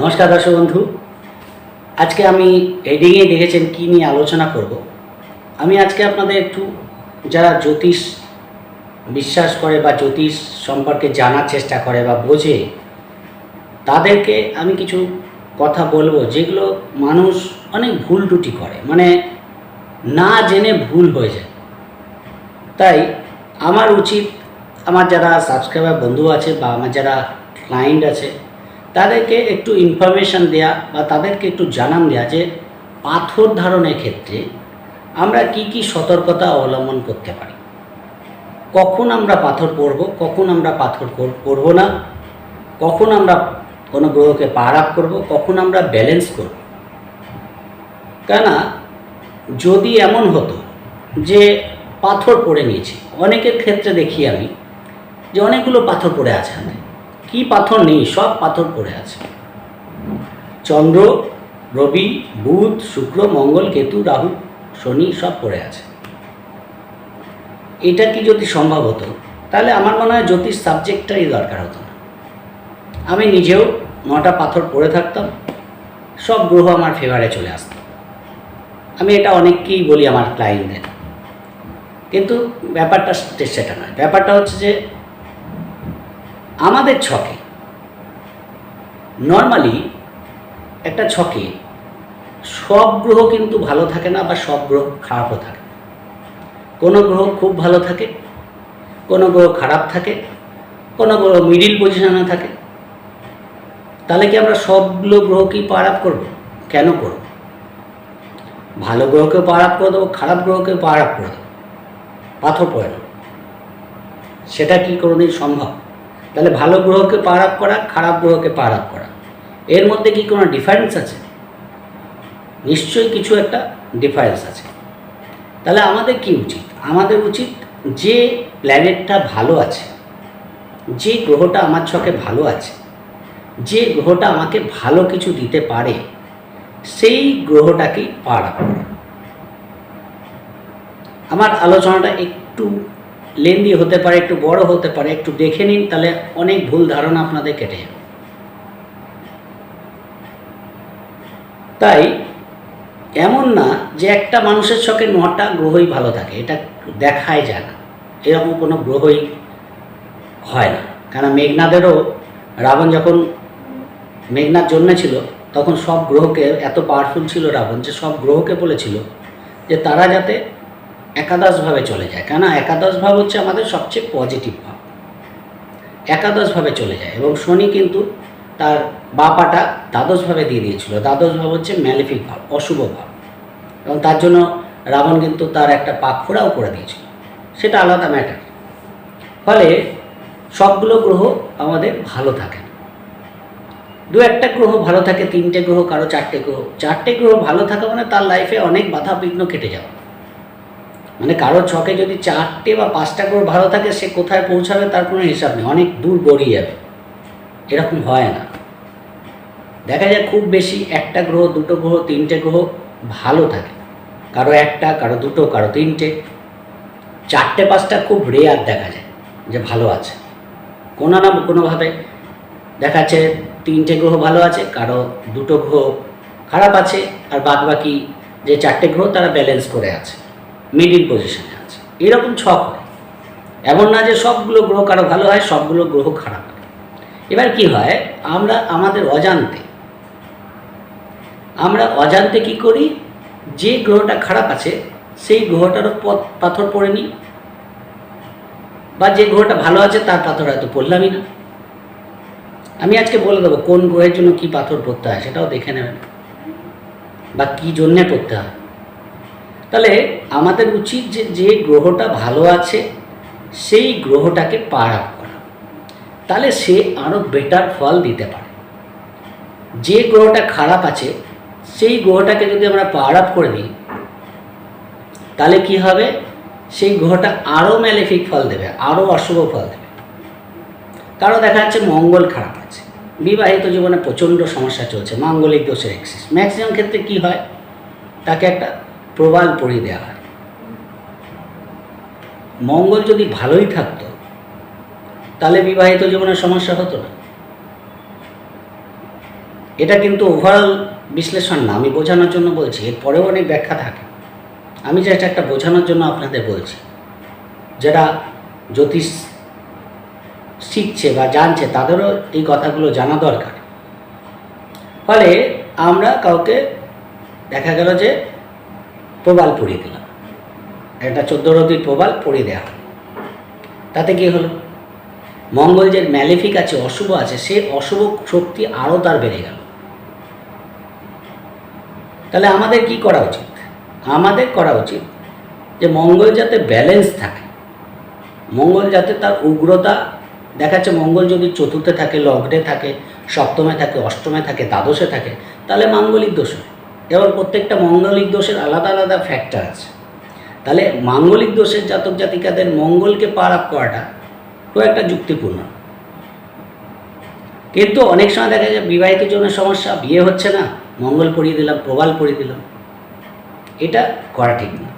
নমস্কার দর্শক বন্ধু। আজকে আমি হেডিংয়ে দেখেছেন কী নিয়ে আলোচনা করব। আমি আজকে আপনাদের একটু যারা জ্যোতিষ বিশ্বাস করে বা জ্যোতিষ সম্পর্কে জানার চেষ্টা করে বা বোঝে, তাদেরকে আমি কিছু কথা বলব যেগুলো মানুষ অনেক ভুল টুটি করে। মানে না জেনে ভুল হয়ে যায়। তাই আমার উচিত, আমার যারা সাবস্ক্রাইবার বন্ধু আছে বা আমার যারা ক্লায়েন্ট আছে তাদেরকে একটু ইনফরমেশান দেয়া বা তাদেরকে একটু জানান দেওয়া যে পাথর ধারণের ক্ষেত্রে আমরা কি কি সতর্কতা অবলম্বন করতে পারি? কখন আমরা পাথর পরব কখন আমরা পাথর পরব না? কখন আমরা কোনো গ্রহকে পার আপ করব? কখন আমরা ব্যালেন্স করব? কেননা যদি এমন হতো যে পাথর পড়ে নিয়েছি, অনেকের ক্ষেত্রে দেখি আমি যে অনেকগুলো পাথর পড়ে আছে হাতে। কি পাথর নেই? সব পাথর পড়ে আছে। চন্দ্র, রবি, বুধ, শুক্র, মঙ্গল, কেতু, রাহু, শনি সব পড়ে আছে। এটা কি যদি সম্ভব হতো? তাহলে আমার মনে হয় জ্যোতিষ সাবজেক্টটাই দরকার হতো না। আমি নিজেও নটা পাথর পড়ে থাকতাম, সব গ্রহ আমার ফেভারে চলে আসত। আমি এটা অনেককেই বলি আমার ক্লায়েন্টদের কিন্তু ব্যাপারটা সেটা নয়। ব্যাপারটা হচ্ছে যে আমাদের ছকে। নর্মালি একটা ছকে সব গ্রহ কিন্তু ভালো থাকে না বা সব গ্রহ খারাপও থাকে। কোনো গ্রহ খুব ভালো থাকে, কোনো গ্রহ খারাপ থাকে, কোনো গ্রহ মিডিল পজিশনে থাকে। তাহলে কি আমরা সবগুলো গ্রহকেই পার আপ করব? কেন করব? ভালো গ্রহকে পার আপ করে দেবো, খারাপ গ্রহকে পার আপ করে দেবো। পাথর পড়ে সেটা কি কোনোদিন সম্ভব? তাহলে ভালো গ্রহকে পার আপ করা, খারাপ গ্রহকে পার আপ করা। এর মধ্যে কি কোনো ডিফারেন্স আছে? নিশ্চয়ই কিছু একটা ডিফারেন্স আছে। তাহলে আমাদের কি উচিত? আমাদের উচিত যে প্ল্যানেটটা ভালো আছে, যে গ্রহটা আমার ছকে ভালো আছে, যে গ্রহটা আমাকে ভালো কিছু দিতে পারে, সেই গ্রহটাকেই করা। আমার আলোচনাটা একটু লেন্দি হতে পারে, একটু বড় হতে পারে, একটু দেখে নিন, তাহলে অনেক ভুল ধারণা আপনাদের কেটে যাবে। তাই এমন না যে একটা মানুষের চোখে নটা গ্রহই ভালো থাকে, এটা দেখাই যায় না। এরকম কোনো গ্রহই হয় না। কারণ মেঘনাদেরও, রাবণ যখন মেঘনার মেঘনাথ জন্মেছিল, তখন সব গ্রহকে এত পাওয়ারফুল ছিল রাবণ যে সব গ্রহকে বলেছিল যে তারা যাতে একাদশভাবে চলে যায়। কেন? একাদশ ভাব হচ্ছে আমাদের সবচেয়ে পজিটিভ ভাব। একাদশভাবে চলে যায় এবং শনি কিন্তু তার বাপাটা দ্বাদশভাবে দিয়ে দিয়েছিল। দ্বাদশ ভাব হচ্ছে ম্যালিফিক ভাব, অশুভ ভাব। এবং তার জন্য রাবণ কিন্তু তার একটা পাক ফোড়াও করে দিয়েছিল। সেটা আলাদা ম্যাটার ফলে সবগুলো গ্রহ আমাদের ভালো থাকে। দু একটা গ্রহ ভালো থাকে, তিনটে গ্রহ, কারও চারটে গ্রহ। চারটে গ্রহ ভালো থাকা মানে তার লাইফে অনেক বাধা বিঘ্ন কেটে যাওয়া। মানে কারও ছকে যদি চারটে বা পাঁচটা গ্রহ ভালো থাকে, সে কোথায় পৌঁছাবে তার কোনো হিসাব নেই। অনেক দূর গড়িয়ে যাবে। এরকম হয় না। দেখা যায় খুব বেশি একটা গ্রহ, দুটো গ্রহ, তিনটে গ্রহ ভালো থাকে। কারও একটা, কারও দুটো, কারও তিনটে। চারটে, পাঁচটা খুব রেয়ার দেখা যায় যে ভালো আছে। কোনো না কোনোভাবে দেখা যাচ্ছে তিনটে গ্রহ ভালো আছে, কারও দুটো গ্রহ খারাপ আছে, আর বাদ বাকি যে চারটে গ্রহ, তারা ব্যালেন্স করে আছে। মিডিল পজিশনে আছে। এরকম ছক হয়। এমন না যে সবগুলো গ্রহ কারও ভালো হয়, সবগুলো গ্রহ খারাপ হয়। এবার কি হয়? আমরা, আমাদের অজান্তে, আমরা অজান্তে কি করি? যে গ্রহটা খারাপ আছে, সেই গ্রহটারও পথ, পাথর পড়ে নিই। বা যে গ্রহটা ভালো আছে, তার পাথর হয়তো পড়লামই না। আমি আজকে বলে দেবো কোন গ্রহের জন্য কি পাথর পড়তে হয়, সেটাও দেখে নেবেন। বা কী জন্যে পড়তে হয়। তাহলে আমাদের উচিত যে যে গ্রহটা ভালো আছে, সেই গ্রহটাকে পার আপ করা। তাহলে সে আরও বেটার ফল দিতে পারে। যে গ্রহটা খারাপ আছে, সেই গ্রহটাকে যদি আমরা পার আপ করে দিই, তাহলে কি হবে? সেই গ্রহটা আরও ম্যালেফিক ফল দেবে আরও অশুভ ফল দেবে। কারও দেখা যাচ্ছে মঙ্গল খারাপ আছে। বিবাহিত জীবনে প্রচণ্ড সমস্যা চলছে, মাঙ্গলিক দোষের এক্সিস ম্যাক্সিমাম ক্ষেত্রে কি হয়? তাকে একটা প্রবাল পড়িয়ে দেওয়া হয়। মঙ্গল যদি ভালোই থাকতো, তাহলে বিবাহিত জীবনের সমস্যা হতো না। এটা কিন্তু ওভারঅল বিশ্লেষণ না, আমি বোঝানোর জন্য বলছি এরপরেও অনেক ব্যাখ্যা থাকে। আমি যেটা একটা বোঝানোর জন্য আপনাদের বলছি, যারা জ্যোতিষ শিখছে বা জানছে, তাদেরও এই কথাগুলো জানা দরকার। ফলে আমরা কাউকে দেখা গেল যে প্রবাল পড়িয়ে দিলাম। একটা চোদ্দ রতির প্রবাল পড়িয়ে দেওয়া তাতে কি হলো? মঙ্গল যে ম্যালিফিক আছে, অশুভ আছে, সে অশুভ শক্তি আরও তার বেড়ে গেল। তাহলে আমাদের কি করা উচিত? আমাদের করা উচিত যে মঙ্গল যাতে ব্যালেন্স থাকে, মঙ্গল যাতে তার উগ্রতা, দেখাচ্ছে মঙ্গল যদি চতুর্থে থাকে, লগ্নে থাকে, সপ্তমে থাকে, অষ্টমে থাকে, দ্বাদশে থাকে, তাহলে মাঙ্গলিক দোষ হয়। এবার প্রত্যেকটা মঙ্গলিক দোষের আলাদা আলাদা ফ্যাক্টর আছে। তাহলে মাঙ্গলিক দোষের জাতক জাতিকাদের মঙ্গলকে পার আপ করাটা খুব একটা যুক্তিপূর্ণ। কিন্তু অনেক সময় দেখা যায় বিবাহিত জনের সমস্যা, বিয়ে হচ্ছে না, মঙ্গল পড়িয়ে দিলাম, প্রবাল পড়িয়ে দিলাম। এটা করা ঠিক না।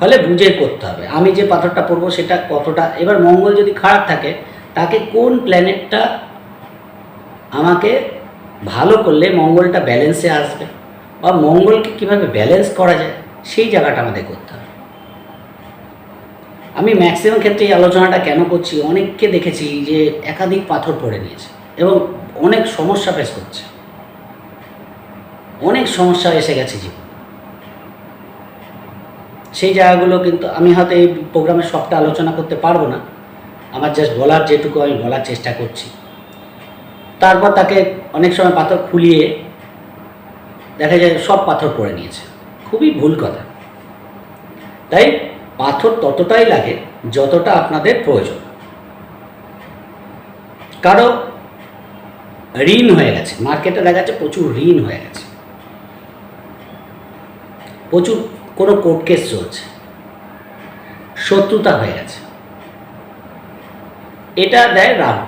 ফলে বুঝে করতে হবে, আমি যে পাথরটা পরবো সেটা কতটা, এবার মঙ্গল যদি খারাপ থাকে, তাকে কোন প্ল্যানেটটা আমাকে ভালো করলে মঙ্গলটা ব্যালেন্সে আসবে। বা মঙ্গলকে কীভাবে ব্যালেন্স করা যায়, সেই জায়গাটা আমাদের করতে হবে। আমি ম্যাক্সিমাম ক্ষেত্রে এই আলোচনাটা কেন করছি? অনেককে দেখেছি যে একাধিক পাথর পড়ে নিয়েছে এবং অনেক সমস্যা ফেস করছে। অনেক সমস্যা এসে গেছে জীবন। সেই জায়গাগুলো কিন্তু আমি হয়তো এই প্রোগ্রামে সবটা আলোচনা করতে পারব না। আমার জাস্ট বলার যেটুকু আমি বলার চেষ্টা করছি। তারপর তাকে অনেক সময় পাথর খুলিয়ে দেখা যায় সব পাথর পড়ে নিয়েছে। খুবই ভুল কথা। তাই পাথর ততটাই লাগে যতটা আপনাদের প্রয়োজন। কারও ঋণ হয়ে গেছে, মার্কেটে দেখা যাচ্ছে প্রচুর ঋণ হয়ে গেছে। প্রচুর কোনো কোর্ট কেস চলছে। শত্রুতা হয়ে গেছে। এটা দেয় রাহু।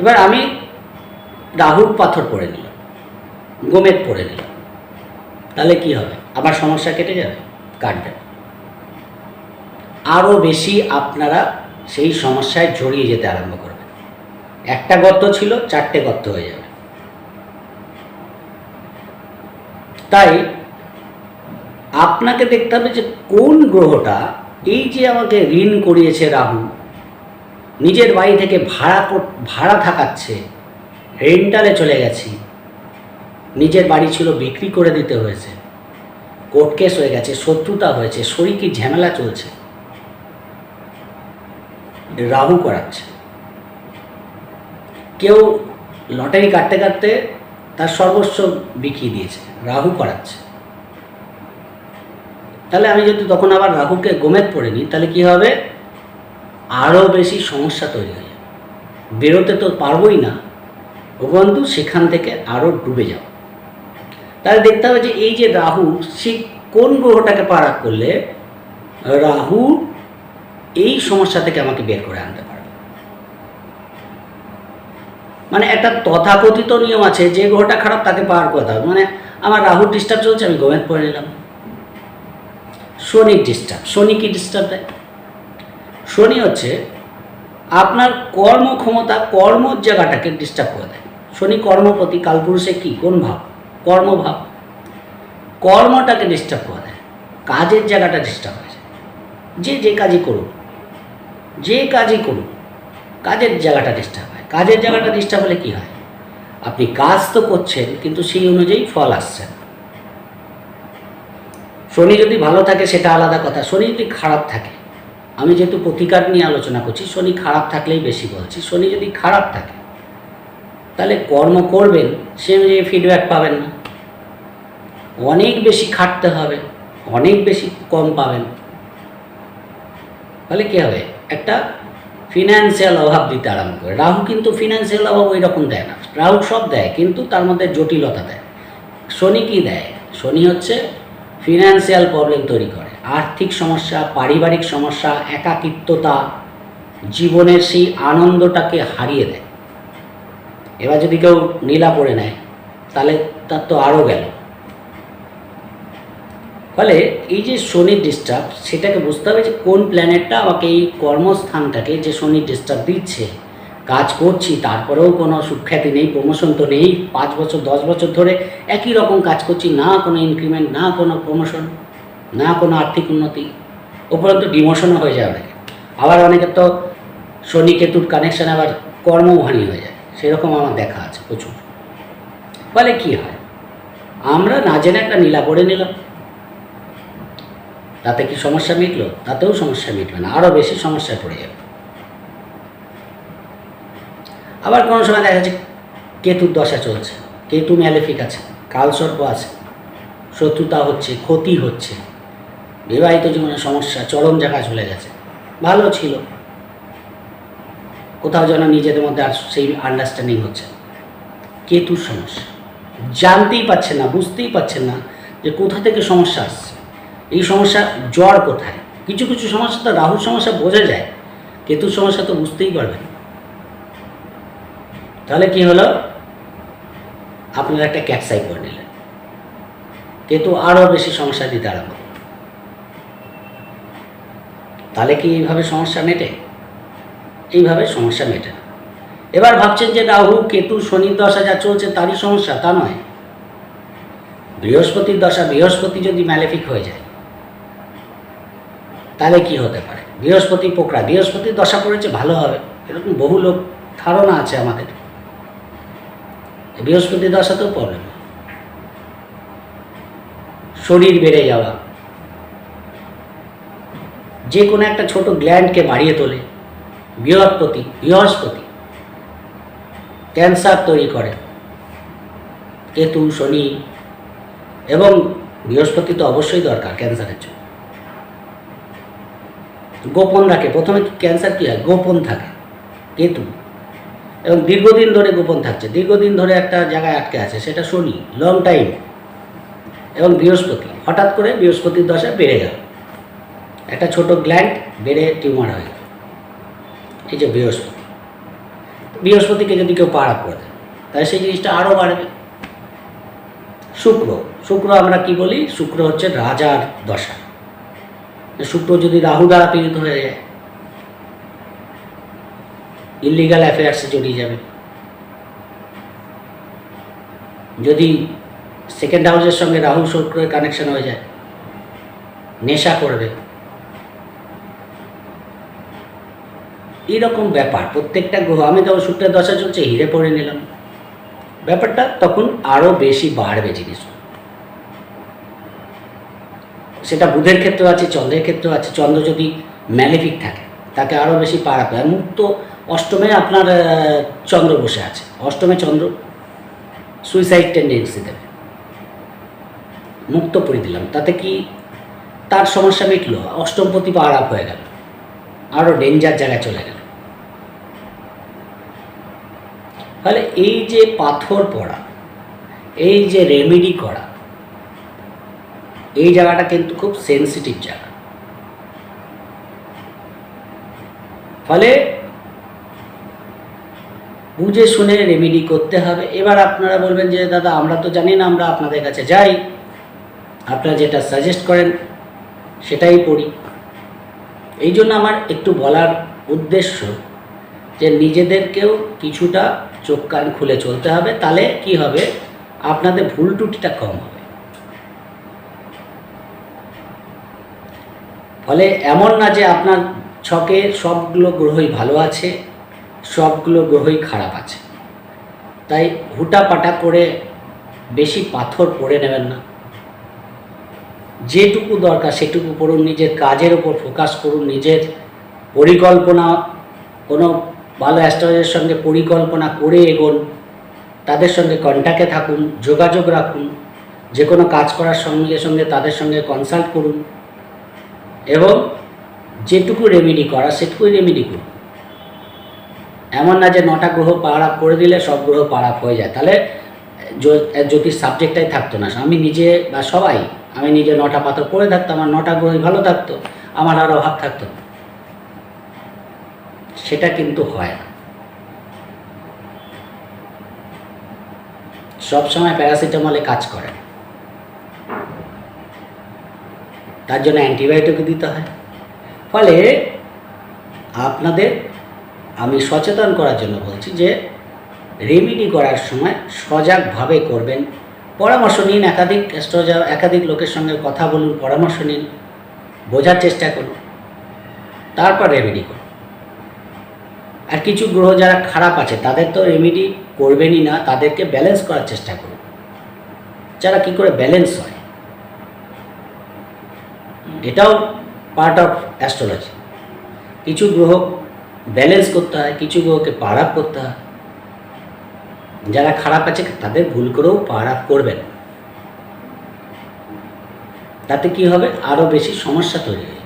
এবার আমি রাহুর পাথর পড়ে নিলাম, গোমেদ পড়ে নিলাম। তাহলে কি হবে? আমার সমস্যা কেটে যাবে? কাটবে আরও বেশি আপনারা সেই সমস্যায় জড়িয়ে যেতে আরম্ভ করবেন। একটা গর্ত ছিল, চারটে গর্ত হয়ে যাবে। তাই আপনাকে দেখতে হবে যে কোন গ্রহটা এই যে আমাকে ঋণ করিয়েছে রাহু নিজের বাড়ি থেকে ভাড়া ভাড়া থাকাচ্ছে রেন্টালে চলে গেছি। নিজের বাড়ি ছিল বিক্রি করে দিতে হয়েছে। কোর্ট কেস হয়ে গেছে, শত্রুতা হয়েছে শরীরকি ঝামেলা চলছে? রাহু করাচ্ছে। কেউ লটারি কাটতে কাটতে তার সর্বস্ব বিকিয়ে দিয়েছে, রাহু করাচ্ছে। তাহলে আমি যদি তখন আবার রাহুকে গোমেদ পড়ে নিই, তাহলে কি হবে? আরও বেশি সমস্যা তৈরি হয়ে। যাবে বেরোতে তো পারবোই না। উপরন্তু সেখান থেকে আরও ডুবে যাব। তাহলে দেখতে হবে যে এই যে রাহু, সে কোন গ্রহটাকে পারাক করলে রাহু এই সমস্যা থেকে আমাকে বের করে আনতে পারবে? মানে একটা তথাকথিত নিয়ম আছে, যে গ্রহটা খারাপ তাকে পার করতে হবে মানে আমার রাহুর ডিস্টার্ব চলছে, আমি গোমেদ পড়ে নিলাম শনির ডিস্টার্ব শনি কি ডিস্টার্ব দেয়? শনি হচ্ছে আপনার কর্মক্ষমতা, কর্মর জায়গাটাকে ডিস্টার্ব করে দেয়। শনি কর্মপতি, কালপুরুষে কি? কোন ভাব? কর্মভাব। কর্মটাকে ডিস্টার্ব করে দেয়। কাজের জায়গাটা ডিস্টার্ব হয়ে যায়। যে যে কাজই করুক, যে কাজই করুক, কাজের জায়গাটা ডিস্টার্ব হয়। কাজের জায়গাটা ডিস্টার্ব হলে কী হয়? আপনি কাজ তো করছেন, কিন্তু সেই অনুযায়ী ফল আসছে না। শনি যদি ভালো থাকে, সেটা আলাদা কথা। শনি যদি খারাপ থাকে আমি যেহেতু প্রতিকার নিয়ে আলোচনা করছি, শনি খারাপ থাকলেই বেশি বলছি। শনি যদি খারাপ থাকে, তাহলে কর্ম করবেন, সে অনুযায়ী ফিডব্যাক পাবেন না। অনেক বেশি খাটতে হবে, অনেক বেশি কম পাবেন। তাহলে কী হবে? একটা ফিনান্সিয়াল অভাব দিতে আরম্ভ করে। রাহু কিন্তু ফিনান্সিয়াল অভাব ওই রকম দেয় না। রাহু সব দেয়, কিন্তু তার মধ্যে জটিলতা দেয়। শনি কি দেয়? শনি হচ্ছে ফিনান্সিয়াল প্রবলেম তৈরি করে। আর্থিক সমস্যা, পারিবারিক সমস্যা, একাকিত্বতা জীবনের সেই আনন্দটাকে হারিয়ে দেয়। এবার যদি কেউ নীলা পড়ে নেয়, তাহলে তার তো আরও গেল। ফলে এই যে শনির ডিস্টার্ব সেটাকে বুঝতে হবে যে কোন প্ল্যানেটটা আমাকে এই কর্মস্থানটাকে যে শনির ডিস্টার্ব দিচ্ছে। কাজ করছি, তারপরেও কোনো সুখ্যাতি নেই প্রমোশন তো নেই। পাঁচ বছর, দশ বছর ধরে একই রকম কাজ করছি, না কোনো ইনক্রিমেন্ট না কোনো প্রমোশন না কোনো আর্থিক উন্নতি, উপরন্তু ডিমোশনও হয়ে অনেকে আবার অনেকের তো শনি কেতুর কানেকশন আবার কর্মহানি হয়ে যায়, সেরকম আমার দেখা আছে প্রচুর। ফলে কি হয়? আমরা না জেনে একটা নীলা পড়ে নিলাম। তাতে কি সমস্যা মিটলো? তাতেও সমস্যা মিটবে না আরও বেশি সমস্যায় পড়ে যাবে। আবার কোনো সময় দেখা যাচ্ছে কেতুর দশা চলছে, কেতু ম্যালেফিক আছে, কালসর্প আছে, শত্রুতা হচ্ছে, ক্ষতি হচ্ছে। বিবাহিত জীবনে সমস্যা, চরম জায়গায় চলে গেছে। ভালো ছিল। কোথাও যেন নিজেদের মধ্যে আর সেই আন্ডারস্ট্যান্ডিং হচ্ছে কেতুর সমস্যা। জানতেই পারছেন না, বুঝতেই পারছেন না যে কোথা থেকে সমস্যা আসছে। এই সমস্যা জ্বর কোথায়? কিছু কিছু সমস্যা তো রাহুর সমস্যা বোঝা যায়। কেতুর সমস্যা তো বুঝতেই পারবেন। তাহলে কি হলো? আপনারা একটা ক্যাপসাই করে নিলেন। কেতু আরও বেশি সমস্যা দিতে আরম্ভ। তাহলে কি এইভাবে সমস্যা মেটে? এইভাবে সমস্যা মেটে না। এবার ভাবছেন যে, রাহু, কেতু শনির দশা যা চলছে তারই সমস্যা, তা নয়। বৃহস্পতির দশা, বৃহস্পতি যদি ম্যালেফিক হয়ে যায়, তাহলে কি হতে পারে? বৃহস্পতি পোকরা, বৃহস্পতির দশা পড়েছে, ভালো হবে। এরকম বহু লোক ধারণা আছে আমাদের। বৃহস্পতির দশাতেও প্রবলেম শরীর বেড়ে যাওয়া যে কোনো একটা ছোট গ্ল্যান্ডকে বাড়িয়ে তোলে। বৃহস্পতি বৃহস্পতি। ক্যান্সার তৈরি করে। কেতু, শনি এবং বৃহস্পতি তো অবশ্যই দরকার ক্যান্সারের জন্য। গোপন রাখে। প্রথমে ক্যান্সার কী হয়? গোপন থাকে। কেতু। এবং দীর্ঘদিন ধরে গোপন থাকছে। দীর্ঘদিন ধরে একটা জায়গায় আটকে আছে, সেটা শনি লং টাইম এবং বৃহস্পতি। হঠাৎ করে বৃহস্পতির দশা বেড়ে গেল। একটা ছোট গ্ল্যান্ড বেড়ে টিউমার হয়ে এই যে বৃহস্পতি। বৃহস্পতিকে যদি কেউ পাড়া করে দেয়, তাহলে সেই জিনিসটা আরও বাড়বে। শুক্র। শুক্র আমরা কি বলি? শুক্র হচ্ছে রাজার দশা। শুক্র যদি রাহু দ্বারা পীড়িত হয়ে যায় ইলিগাল অ্যাফেয়ার্সে জড়িয়ে যাবে। যদি সেকেন্ড হাউসের সঙ্গে রাহু শুক্রের কানেকশন হয়ে যায়, নেশা করবে। এইরকম ব্যাপার। প্রত্যেকটা গ্রহ, আমি তখন শুক্রের দশা চলছে, হিরে পড়ে নিলাম। ব্যাপারটা তখন আরও বেশি বাড়বে জিনিস সেটা বুধের ক্ষেত্রে আছে, চন্দ্রের ক্ষেত্রে আছে। চন্দ্র যদি ম্যালেফিক থাকে, তাকে আরও বেশি পাড়াবে। আর মুক্ত অষ্টমে আপনার চন্দ্র বসে আছে। অষ্টমে চন্দ্র সুইসাইড টেন্ডেন্সি দেবে। মুক্ত করে দিলাম। তাতে কি তার সমস্যা মিটলো অষ্টমপতি পাওয়ার আপ হয়ে গেল। আরও ডেঞ্জার জায়গায় চলে গেল। ফলে এই যে পাথর পড়া, এই যে রেমেডি করা, এই জায়গাটা কিন্তু খুব সেন্সিটিভ জায়গা। ফলে বুঝে শুনে রেমেডি করতে হবে। এবার আপনারা বলবেন যে, দাদা, আমরা তো জানি না, আমরা আপনাদের কাছে যাই। আপনারা যেটা সাজেস্ট করেন, সেটাই পড়ি। এই জন্য আমার একটু বলার উদ্দেশ্য যে, নিজেদেরকেও কিছুটা চোখ কান খুলে চলতে হবে, তাহলে কি হবে? আপনাদের ভুল টুটিটা কম হবে। ফলে এমন না যে আপনার ছকে সবগুলো গ্রহই ভালো আছে, সবগুলো গ্রহই খারাপ আছে। তাই হুটাপাটা করে বেশি পাথর পড়ে নেবেন না। যেটুকু দরকার সেটুকু পড়ুন, নিজের কাজের ওপর ফোকাস করুন, নিজের পরিকল্পনা, কোনো ভালো অ্যাস্ট্রোলজের সঙ্গে পরিকল্পনা করে এগোন, তাদের সঙ্গে কন্ট্যাক্টে থাকুন, যোগাযোগ রাখুন, যে কোনো কাজ করার সঙ্গে সঙ্গে তাদের সঙ্গে কনসাল্ট করুন এবং যেটুকু রেমেডি করা সেটুকুই রেমেডি করুন। এমন না যে নটা গ্রহ আপ করে দিলে সব গ্রহ আপ হয়ে যায়। তাহলে জ্যো- জ্যোতিষ সাবজেক্টটাই থাকতো না। আমি নিজে বা সবাই, আমি নিজে নটা পাথর পড়ে থাকতাম আমার নটা গ্রহই ভালো থাকতো, আমার আর অভাব থাকতো না। সেটা কিন্তু হয় না। সবসময় প্যারাসিটামলে কাজ করে তার জন্য অ্যান্টিবায়োটিক দিতে হয়। ফলে আপনাদের আমি সচেতন করার জন্য বলছি যে রেমিডি করার সময় সজাগভাবে করবেন। পরামর্শ নিন একাধিক একাধিক লোকের সঙ্গে কথা বলুন, পরামর্শ নিন, বোঝার চেষ্টা করুন। তারপর রেমেডি করুন। আর কিছু গ্রহ যারা খারাপ আছে, তাদের তো রেমেডি করবেনই না, তাদেরকে ব্যালেন্স করার চেষ্টা করুন। যারা কি করে ব্যালেন্স হয়, এটাও পার্ট অফ অ্যাস্ট্রোলজি কিছু গ্রহ ব্যালেন্স করতে হয়, কিছু গ্রহকে পার আপ করতে হয়। যারা খারাপ আছে, তাদের ভুল করেও পার আপ করবেন। তাতে কি হবে? আরও বেশি সমস্যা তৈরি হবে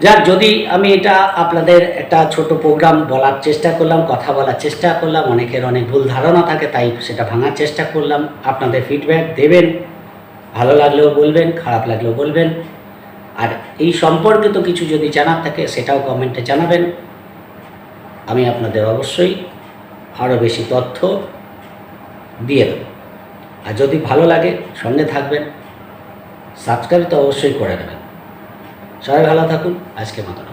যাক, যদি আমি এটা আপনাদের একটা ছোট প্রোগ্রাম বলার চেষ্টা করলাম, কথা বলার চেষ্টা করলাম, অনেকের অনেক ভুল ধারণা থাকে, তাই সেটা ভাঙার চেষ্টা করলাম। আপনাদের ফিডব্যাক দেবেন, ভালো লাগলেও বলবেন, খারাপ লাগলেও বলবেন। আর এই সম্পর্কিত কিছু যদি জানার থাকে, সেটাও কমেন্টে জানাবেন। আমি আপনাদের অবশ্যই আরও বেশি তথ্য দিয়ে দেব। আর যদি ভালো লাগে, সঙ্গে থাকবেন। সাবস্ক্রাইব তো অবশ্যই করে দেবেন। সবাই ভালো থাকুন আজকে মতো নমস্কার